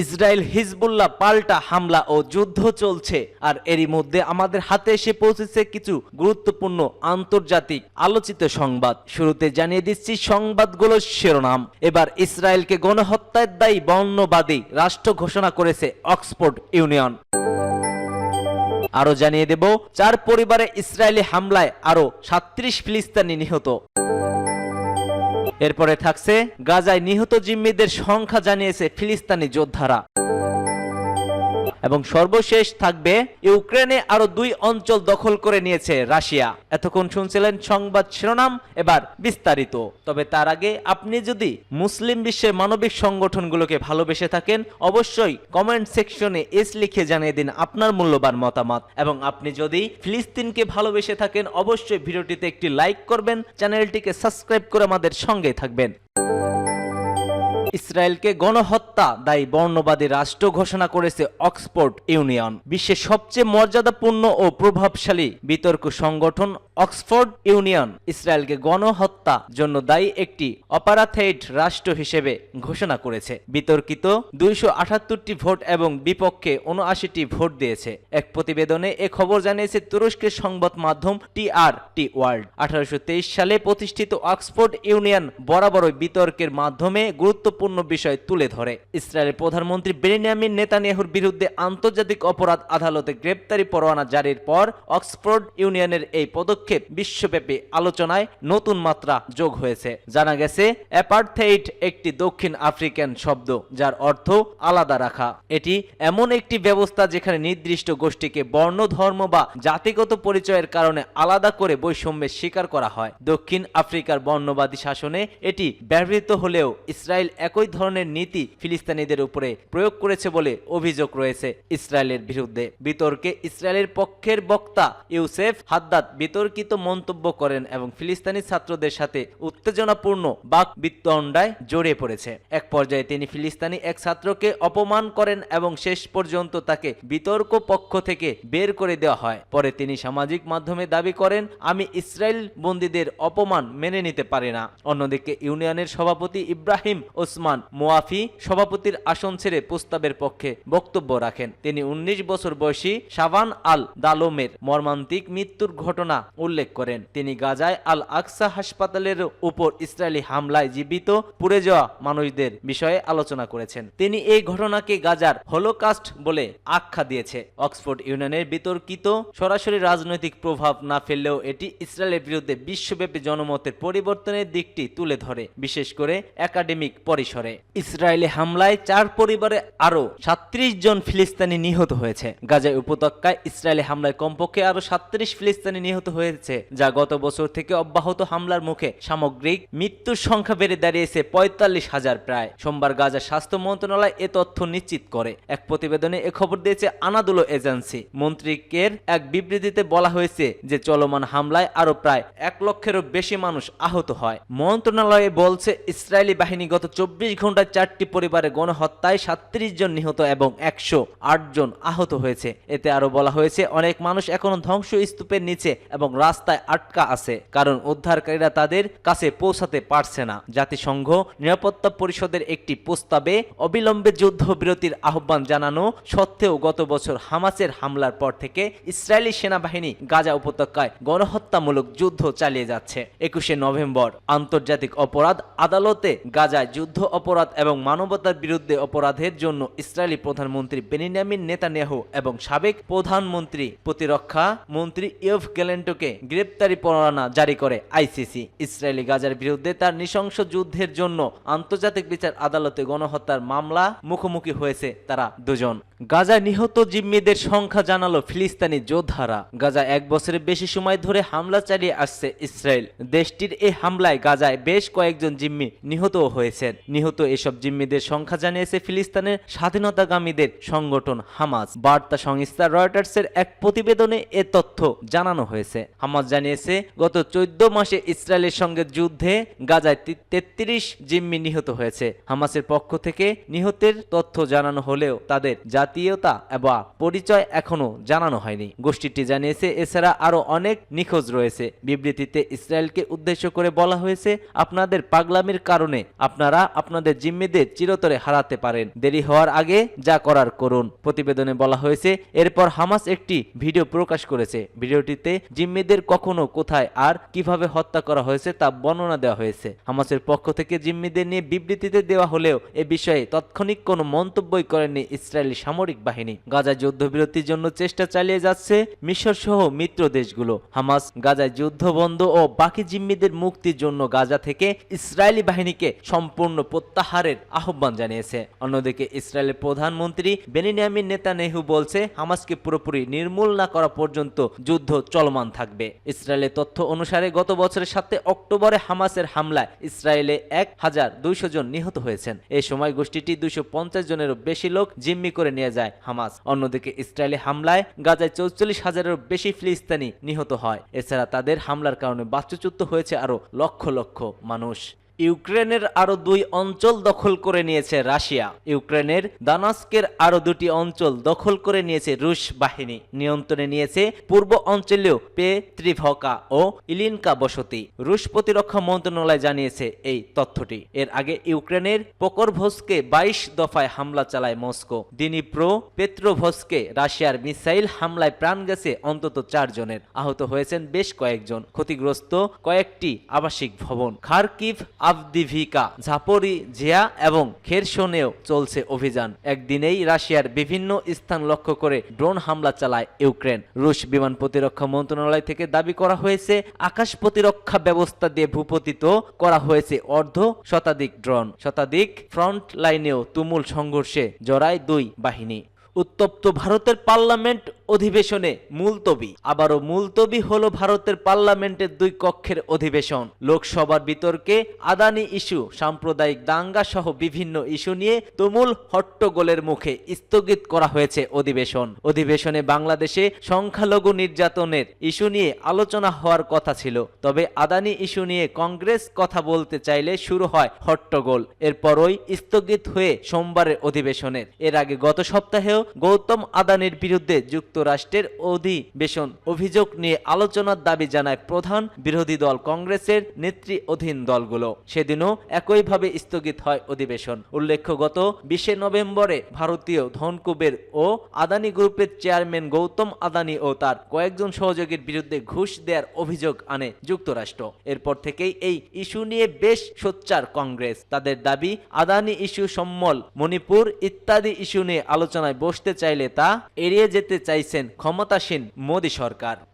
Israel Hezbollah পাল্টা হামলা ও যুদ্ধ চলছে। আর এরই মধ্যে আমাদের হাতে এসে পৌঁছেছে কিছু গুরুত্বপূর্ণ আন্তর্জাতিক আলোচিত সংবাদ। শুরুতে জানিয়ে দিচ্ছি সংবাদগুলোর শিরোনাম। এবার ইসরায়েলকে গণহত্যার দায়ী বর্ণবাদী রাষ্ট্র ঘোষণা করেছে অক্সফোর্ড ইউনিয়ন। আরও জানিয়ে দেব, চার পরিবারে ইসরায়েলি হামলায় আরও সাত্রিশ ফিলিস্তানি নিহত। এরপরে থাকছে গাজায় নিহত জিম্মিদের সংখ্যা জানিয়েছে ফিলিস্তানি যোদ্ধারা। এবং সর্বশেষ থাকবে, ইউক্রেনে আরও দুই অঞ্চল দখল করে নিয়েছে রাশিয়া। এতক্ষণ শুনছিলেন সংবাদ শিরোনাম, এবার বিস্তারিত। তবে তার আগে আপনি যদি মুসলিম বিশ্বের মানবিক সংগঠনগুলোকে ভালোবেসে থাকেন, অবশ্যই কমেন্ট সেকশনে এস লিখে জানিয়ে দিন আপনার মূল্যবান মতামত। এবং আপনি যদি ফিলিস্তিনকে ভালোবেসে থাকেন, অবশ্যই ভিডিওটিতে একটি লাইক করবেন, চ্যানেলটিকে সাবস্ক্রাইব করে আমাদের সঙ্গে থাকবেন। ইসরায়েলকে গণহত্যা দায়ী বর্ণবাদী রাষ্ট্র ঘোষণা করেছে অক্সফোর্ড ইউনিয়ন। বিশ্বের সবচেয়ে মর্যাদাপূর্ণ ও প্রভাবশালী বিতর্ক সংগঠন অক্সফোর্ড ইউনিয়ন ইসরায়েলকে গণহত্যা জন্য দায়ী একটি অপারাথেইড রাষ্ট্র হিসেবে ঘোষণা করেছে। বিতর্কিত দুইশো ভোট এবং বিপক্ষে উনআশিটি ভোট দিয়েছে। এক প্রতিবেদনে এ খবর জানিয়েছে তুরস্কের সংবাদ মাধ্যম টিআর টি ওয়ার্ল্ড। আঠারোশো তেইশ সালে প্রতিষ্ঠিত অক্সফোর্ড ইউনিয়ন বরাবরই বিতর্কের মাধ্যমে গুরুত্বপূর্ণ বিষয় তুলে ধরে। ইসরায়েলের প্রধানমন্ত্রী বেনিয়ামিন নেতানিয়াহুর বিরুদ্ধে আন্তর্জাতিক অপরাধ আদালতে গ্রেপ্তারি পরোয়ানা জারির পর অক্সফোর্ড ইউনিয়নের এই পদক্ষেপ বিশ্বব্যাপী আলোচনায় নতুন মাত্রা যোগ হয়েছে। জানা গেছে, অ্যাপার্থেইড একটি দক্ষিণ আফ্রিকান শব্দ, যার অর্থ আলাদা রাখা। এটি এমন একটি ব্যবস্থা যেখানে নির্দিষ্ট গোষ্ঠীকে বর্ণ, ধর্ম বা জাতিগত পরিচয়ের কারণে আলাদা করে বৈষম্যের শিকার করা হয়। দক্ষিণ আফ্রিকার বর্ণবাদী শাসনে এটি ব্যবহৃত হলেও ইসরায়েল একই ধরনের নীতি ফিলিস্তিনিদের উপরে প্রয়োগ করেছে বলে অভিযোগ রয়েছে ইসরায়েলের বিরুদ্ধে। বিতর্কে ইসরায়েলের পক্ষের বক্তা ইউসেফ হাদ্দাদ বিতর্কিত মন্তব্য করেন এবং ফিলিস্তিনি ছাত্রদের সাথে উত্তেজনাপূর্ণ বাক বিতণ্ডায় জড়িয়ে পড়েছে। এক পর্যায়ে তিনি ফিলিস্তিনি এক ছাত্রকে অপমান করেন এবং শেষ পর্যন্ত তাকে বিতর্ক পক্ষ থেকে বের করে দেওয়া হয়। পরে তিনি সামাজিক মাধ্যমে দাবি করেন, আমি ইসরায়েল বন্দীদের অপমান মেনে নিতে পারি না। অন্যদিকে ইউনিয়নের সভাপতি ইব্রাহিম ওসমান মোয়াফি সভাপতির আসন ছেড়ে প্রস্তাবের পক্ষে বক্তব্য রাখেন। তিনি ১৯ বছর বয়সী সাবান আল দালোমের মর্মান্তিক মৃত্যুর ঘটনা উল্লেখ করেন। তিনি গাজায় আল আকসা হাসপাতালের উপর ইসরায়েলি হামলায় জীবিত, পুড়ে যাওয়া মানুষদের বিষয়ে আলোচনা করেছেন। তিনি এই ঘটনাকে গাজার হলোকাস্ট বলে আখ্যা দিয়েছে। অক্সফোর্ড ইউনিয়নের বিতর্কিত সরাসরি রাজনৈতিক প্রভাব না ফেললেও এটি ইসরায়েলের বিরুদ্ধে বিশ্বব্যাপী জনমতের পরিবর্তনের দিকটি তুলে ধরে, বিশেষ করে একাডেমিক পরিসরে। ইসরায়েলি হামলায় চার পরিবারে আরও সাত্রিশ জন ফিলিস্তিনি নিহত হয়েছে। গাজায় উপত্যকায় ইসরায়েলি হামলায় কমপক্ষে আরও সাত্রিশ ফিলিস্তিনি নিহত হয়েছে। যা গত বছর থেকে অব্যাহত হামলার মুখে সামগ্রিক মৃত্যুর সংখ্যা বেড়ে দাঁড়িয়েছে পঁয়তাল্লিশ হাজার প্রায়। সোমবার গাজা স্বাস্থ্য মন্ত্রণালয় এ তথ্য নিশ্চিত করে। এক প্রতিবেদনে এ খবর দিয়েছে আনাদুলো এজেন্সি। মন্ত্রীকের এক বিবৃতিতে বলা হয়েছে যে, চলমান হামলায় আরও প্রায় এক লক্ষেরও বেশি মানুষ আহত হয়। মন্ত্রণালয়ে বলছে, ইসরায়েলি বাহিনী গত চব্বিশ ঘন্টায় চারটি পরিবারে গণহত্যায় সাত্রিশ জন নিহত এবং একশো আট জন আহত হয়েছে। এতে আরও বলা হয়েছে, অনেক মানুষ এখনও ধ্বংস স্তূপের নিচে এবং রাস্তায় আটকা আছে, কারণ উদ্ধারকারীরা তাদের কাছে পৌঁছাতে পারছে না। জাতিসংঘ নিরাপত্তা পরিষদের একটি প্রস্তাবে অবিলম্বে যুদ্ধবিরতির আহ্বান জানানো সত্ত্বেও গত বছর হামাসের হামলার পর থেকে ইসরায়েলি সেনাবাহিনী গাজা উপত্যকায় গণহত্যামূলক যুদ্ধ চালিয়ে যাচ্ছে। একুশে নভেম্বর, আন্তর্জাতিক অপরাধ আদালতে গাজায় যুদ্ধ অপরাধ এবং মানবতার বিরুদ্ধে অপরাধের জন্য ইসরায়েলি প্রধানমন্ত্রী বেনিয়ামিন নেতানিয়াহু এবং সাবেক প্রধানমন্ত্রী প্রতিরক্ষা মন্ত্রী ইয়ফ গেলেন্টোকে গ্রেপ্তারি পরোয়ানা জারি করে আইসিসি। ইসরায়েলি গাজার বিরুদ্ধে তার নৃশংস যুদ্ধের জন্য আন্তর্জাতিক বিচার আদালতে গণহত্যার মামলা মুখোমুখি হয়েছে তারা দুজন। গাজায় নিহত জিম্মিদের সংখ্যা জানালো ফিলিস্তিনি যোদ্ধারা। গাজা এক বছরের বেশি সময় ধরে হামলা চালিয়ে আসছে ইসরায়েল। দেশটির এই হামলায় গাজায় বেশ কয়েকজন জিম্মি নিহত হয়েছেন। নিহত এসব জিম্মিদের সংখ্যা জানিয়েছে ফিলিস্তিনের স্বাধীনতাকামীদের সংগঠন হামাস। বার্তা সংস্থা রয়টার্সের এক প্রতিবেদনে এ তথ্য জানানো হয়েছে। হামাস জানিয়েছে, গত চোদ্দ মাসে ইসরায়েলের সঙ্গে যুদ্ধে গাজায় তেত্রিশ জিম্মি নিহত হয়েছে। হামাসের পক্ষ থেকে নিহতের তথ্য জানানো হলেও তাদের জাতীয়তা বা পরিচয় এখনও জানানো হয়নি। গোষ্ঠীটি জানিয়েছে, এছাড়া আরও অনেক নিখোঁজ রয়েছে। বিবৃতিতে ইসরায়েলকে উদ্দেশ্য করে বলা হয়েছে, আপনাদের পাগলামির কারণে আপনারা আপনাদের জিম্মিদের চিরতরে হারাতে পারেন। দেরি হওয়ার আগে যা করার করুন। প্রতিবেদনে বলা হয়েছে, এরপর হামাস একটি ভিডিও প্রকাশ করেছে। ভিডিওটিতে জিম্মিদের কখনো কোথায় আর কীভাবে হত্যা করা হয়েছে তা বর্ণনা দেওয়া হয়েছে। হামাসের পক্ষ থেকে জিম্মিদের নিয়ে বিবৃতিতে দেওয়া হলেও এ বিষয়ে তাৎক্ষণিক কোনো মন্তব্যই করেনি ইসরায়েলি সামরিক বাহিনী। গাজায় যুদ্ধবিরতির জন্য চেষ্টা চালিয়ে যাচ্ছে মিশর সহ মিত্র দেশগুলো। হামাস গাজায় যুদ্ধ বন্ধ ও বাকি জিম্মিদের মুক্তির জন্য গাজা থেকে ইসরায়েলি বাহিনীকে সম্পূর্ণ প্রত্যাহারের আহ্বান জানিয়েছে। অন্যদিকে ইসরায়েলের প্রধানমন্ত্রী বেনিয়ামিন নেতানেহু বলছে, হামাসকে পুরোপুরি নির্মূল না করা পর্যন্ত যুদ্ধ চলমান থাকবে। ইসরায়েলের তথ্য অনুসারে গত বছরের সাথে অক্টোবরে হামাসের হামলায় ইসরায়েলে এক হাজার দুইশো জন নিহত হয়েছেন। এ সময় গোষ্ঠীটি দুইশো পঞ্চাশ জনেরও বেশি লোক জিম্মি করে নিয়ে যায় হামাস। অন্যদিকে ইসরায়েলি হামলায় গাজায় চৌচল্লিশ হাজারেরও বেশি ফিলিস্তানি নিহত হয়। এছাড়া তাদের হামলার কারণে বাস্তুচ্যুত হয়েছে আরও লক্ষ লক্ষ মানুষ। ইউক্রেনের আরও দুই অঞ্চল দখল করে নিয়েছে রাশিয়া। ইউক্রেনের দানাস্কের আরও দুটি অঞ্চল দখল করে নিয়েছে রুশ বাহিনী। নিয়ন্ত্রণে নিয়েছে পূর্ব অঞ্চলেও পেত্রিভকা ও ইলিনকা বসতি। রুশ প্রতিরক্ষা মন্ত্রণালয় জানিয়েছে এই তথ্যটি। এর আগে ইউক্রেনের পকরভোসকে বাইশ দফায় হামলা চালায় মস্কো। দিনিপ্রো পেত্রোভস্কে রাশিয়ার মিসাইল হামলায় প্রাণ গেছে অন্তত চারজনের। আহত হয়েছেন বেশ কয়েকজন। ক্ষতিগ্রস্ত কয়েকটি আবাসিক ভবন। খারকিভ আভদিভিকা ঝাপরি, জিয়া এবং খেরসনেও চলছে অভিযান। একদিনেই রাশিয়ার বিভিন্ন স্থান লক্ষ্য করে ড্রোন হামলা চালায় ইউক্রেন। রুশ বিমান প্রতিরক্ষা মন্ত্রণালয় থেকে দাবি করা হয়েছে, আকাশ প্রতিরক্ষা ব্যবস্থা দিয়ে ভূপতিত করা হয়েছে অর্ধ শতাধিক ড্রোন। শতাধিক ফ্রন্ট লাইনেও তুমুল সংঘর্ষে জড়ায় দুই বাহিনী। উত্তপ্ত ভারতের পার্লামেন্ট অধিবেশনে মুলতবি। আবারও মুলতবি হলো ভারতের পার্লামেন্টের দুই কক্ষের অধিবেশন। লোকসভার বিতর্কে আদানি ইস্যু, সাম্প্রদায়িক দাঙ্গা সহ বিভিন্ন ইস্যু নিয়ে তুমুল হট্টগোলের মুখে স্থগিত করা হয়েছে অধিবেশন। অধিবেশনে বাংলাদেশে সংখ্যালঘু নির্যাতনের ইস্যু নিয়ে আলোচনা হওয়ার কথা ছিল। তবে আদানি ইস্যু নিয়ে কংগ্রেস কথা বলতে চাইলে শুরু হয় হট্টগোল। এরপরই স্থগিত হয়ে সোমবারের অধিবেশনের। এর আগে গত সপ্তাহেও গৌতম আদানির বিরুদ্ধে যুক্তরাষ্ট্রের অধিবেশন অভিযোগ নিয়ে আলোচনার দাবি জানায় প্রধান বিরোধী দল কংগ্রেসের নেত্রী অধীন দলগুলো। সেদিনও একইভাবে স্থগিত হয় অধিবেশন। উল্লেখ্য, গত বিশে নভেম্বরে ভারতীয় ধনকুবের ও আদানি গ্রুপের চেয়ারম্যান গৌতম আদানি ও তার কয়েকজন সহযোগীর বিরুদ্ধে ঘুষ দেওয়ার অভিযোগ আনে যুক্তরাষ্ট্র। এরপর থেকেই এই ইস্যু নিয়ে বেশ সোচ্চার কংগ্রেস। তাদের দাবি, আদানি ইস্যু সম্মল মণিপুর ইত্যাদি ইস্যু নিয়ে আলোচনায় বসতে চাইলে তা এড়িয়ে যেতে চাইছেন ক্ষমতাসীন মোদী সরকার।